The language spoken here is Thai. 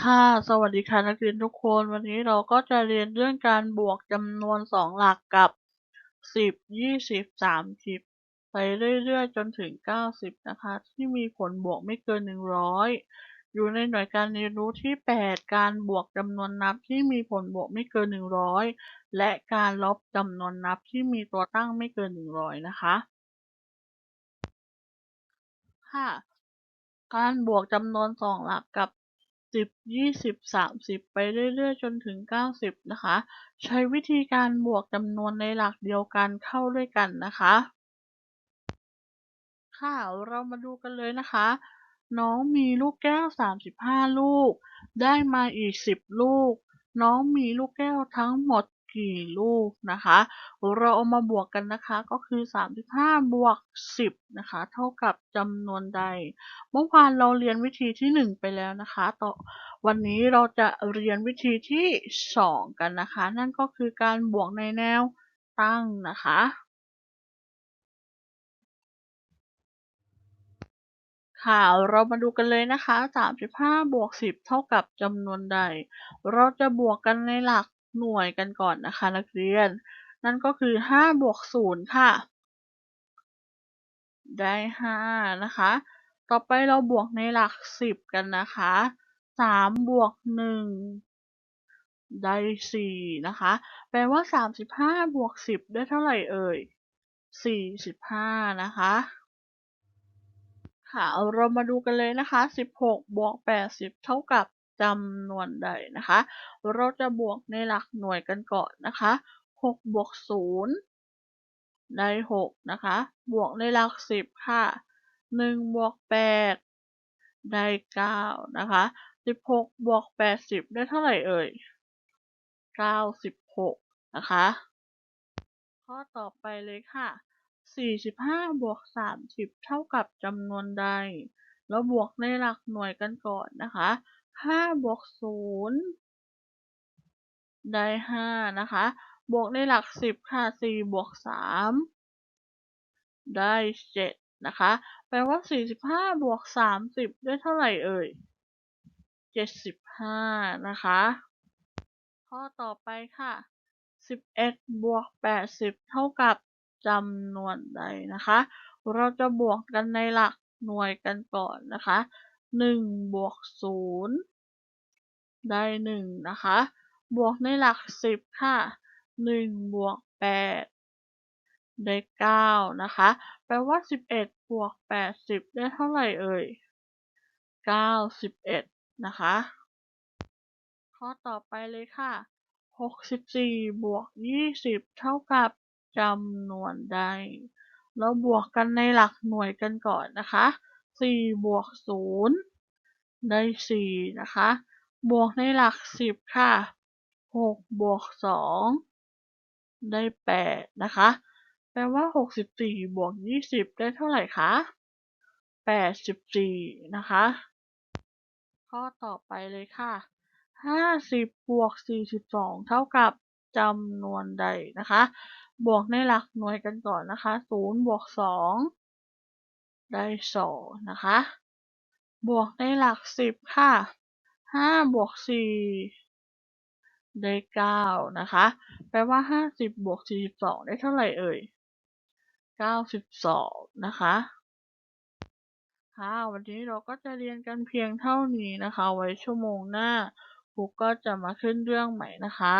ค่ะ สวัสดีค่ะนักเรียนทุกคน วันนี้เราก็จะเรียนเรื่องการบวกจำนวนสองหลักกับสิบยี่สิบสามสิบไปเรื่อยๆ จนถึงเก้าสิบนะคะ ที่มีผลบวกไม่เกินหนึ่งร้อยอยู่ในหน่วยการเรียนรู้ที่แปดการบวกจำนวนนับที่มีผลบวกไม่เกินหนึ่งร้อยและการลบจำนวนนับที่มีตัวตั้งไม่เกินหนึ่งร้อยนะคะค่ะการบวกจำนวนสองหลักกับ สิบยี่สิบสามสิบไปเรื่อยๆ จนถึงเก้าสิบนะคะ ใช้วิธีการบวกจำนวนในหลักเดียวกันเข้าด้วยกันนะคะ ค่ะเรามาดูกันเลยนะคะ น้องมีลูกแก้วสามสิบห้าลูก ได้มาอีกสิบลูก น้องมีลูกแก้วทั้งหมด กี่ลูกนะคะ เราเอามาบวกกันนะคะก็คือ 35 บวก 10 นะคะ เท่ากับจำนวนใด เมื่อวานเราเรียนวิธีที่ 1 ไปแล้วนะคะ ต่อวันนี้เราจะเรียนวิธีที่ 2 กันนะคะ นั่นก็คือการบวกในแนวตั้งนะคะค่ะเรามาดูกันเลยนะคะ 35 บวก 10 เท่ากับจำนวนใด เราจะบวกกันในหลัก หน่วยกันก่อนนะคะนักเรียน นั่นก็คือ5บวก0ค่ะ ได้5นะคะ ต่อไปเราบวกในหลัก 10 กันนะคะ3บวก1ได้4นะคะ แปลว่า 35บวก10 ได้เท่าไหร่เอ่ย45นะคะค่ะเรามาดูกันเลยนะคะ 16 บวก 80 เท่ากับ จำนวนใดนะคะ เราจะบวกในหลักหน่วยกันก่อนนะคะ6บวก0ได้6นะคะ บวกในหลัก 10 ค่ะ1บวก8ได้9นะคะ16บวก80 ได้เท่าไหร่เอ่ย96นะคะข้อต่อไปเลยค่ะ 45 บวก 30 เท่ากับจำนวนใดเราบวกในหลักหน่วยกันก่อนนะคะ 5บวก0ได้5นะคะ บวกในหลัก10ค่ะ4บวก3ได้7นะคะ แปลว่า45บห้าบวก30ได้เท่าไหร่เอ่ย75นะคะ ข้อต่อไปค่ะ11บเอ็กบวก80เท่ากับจำนวนใดนะคะ เราจะบวกกันในหลักหน่วยกันก่อนนะคะ หนึ่งบวกศูนย์ได้หนึ่งนะคะ บวกในหลักสิบค่ะหนึ่งบวกแปดได้เก้านะคะ แปลว่าสิบเอ็ดบวกแปดสิบได้เท่าไหร่เอ่ยเก้าสิบเอ็ดนะคะ ข้อต่อไปเลยค่ะหกสิบสี่บวกยี่สิบเท่ากับจำนวนใด เราบวกกันในหลักหน่วยกันก่อนนะคะ 4บวก0ได้4นะคะ บวกในหลัก10ค่ะ6บวก2ได้8นะคะแปลว่า64บวก20ได้เท่าไหร่คะ84นะคะ ข้อต่อไปเลยค่ะ50บวก42เท่ากับจำนวนใดนะคะ บวกในหลักหน่วยกันก่อนนะคะ0บวก2 ได้2นะคะ บวกในหลัก10ค่ะ5บวก4ได้9นะคะ แปลว่า50บวก42ได้เท่าไหร่เอ่ย92นะคะค่ะวันนี้เราก็จะเรียนกันเพียงเท่านี้นะคะ ไว้ชั่วโมงหน้าครูก็จะมาขึ้นเรื่องใหม่นะคะ